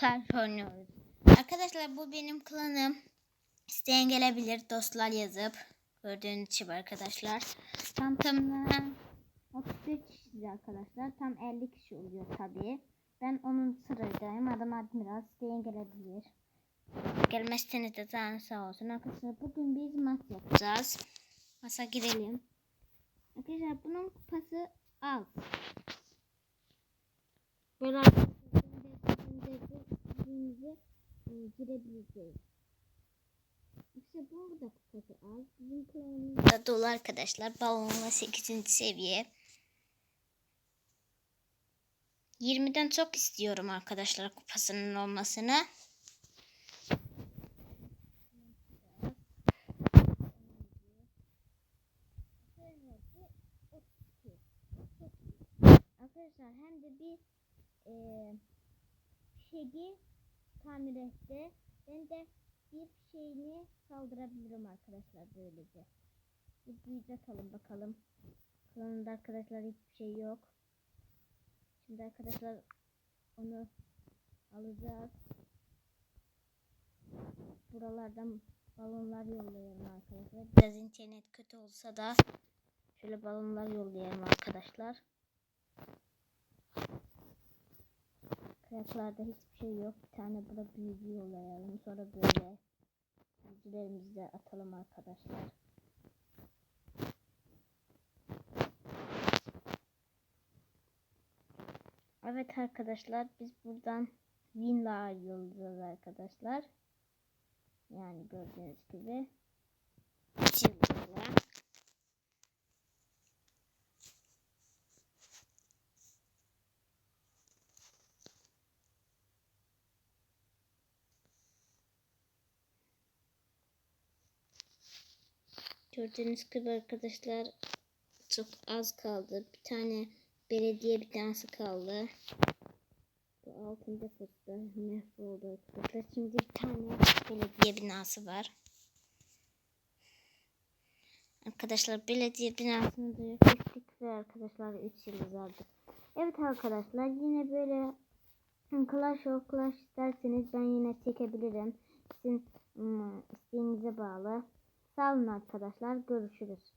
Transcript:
Clash oynuyoruz. Arkadaşlar bu benim klanım. İsteyen gelebilir dostlar yazıp. Gördüğünüz gibi arkadaşlar. Tam tamına 33 kişiyiz arkadaşlar. Tam 50 kişi oluyor tabii. Ben onun sıradayım. Adım Admiral. İsteyen gelebilir. Gelmezseniz de canı sağ olsun. Arkadaşlar bugün biz maç yapacağız. Masa girelim. Arkadaşlar bunun kupası az. Böyle arkadaşlarımızı e, girebileceğiz. İşte bu da kupası az. Bizim klanımızda dolu arkadaşlar. Balonla 8. seviye. 20'den çok istiyorum arkadaşlar kupasının olmasını. Arkadaşlar hem de bir e, şeyi tamir etti. Ben de bir şeyini kaldırabilirim arkadaşlar böylece. Bir atalım bakalım. Klanında arkadaşlar hiçbir şey yok. Şimdi arkadaşlar onu alacağız. Buralardan balonlar yollayalım arkadaşlar. Biraz internet kötü olsa da şöyle balonlar yollayalım arkadaşlar. Kıyaklarda hiçbir şey yok. Bir tane burada büyücü yollayalım. Sonra böyle büyücülerimizi de atalım arkadaşlar. Evet arkadaşlar biz buradan Winla yollayacağız arkadaşlar. Yani gördüğünüz gibi. Çiftlikle. Gördüğünüz gibi arkadaşlar çok az kaldı. Bir tane belediye binası kaldı. Bu altında fıstı mahvoldu arkadaşlar. Şimdi bir tane belediye binası var. Arkadaşlar belediye binasını da yapıştık ve arkadaşlar 3 yıldız aldık. Evet arkadaşlar yine böyle Clash of Clash isterseniz ben yine çekebilirim. Sizin ım, isteğinize bağlı. Sağ olun arkadaşlar. Görüşürüz.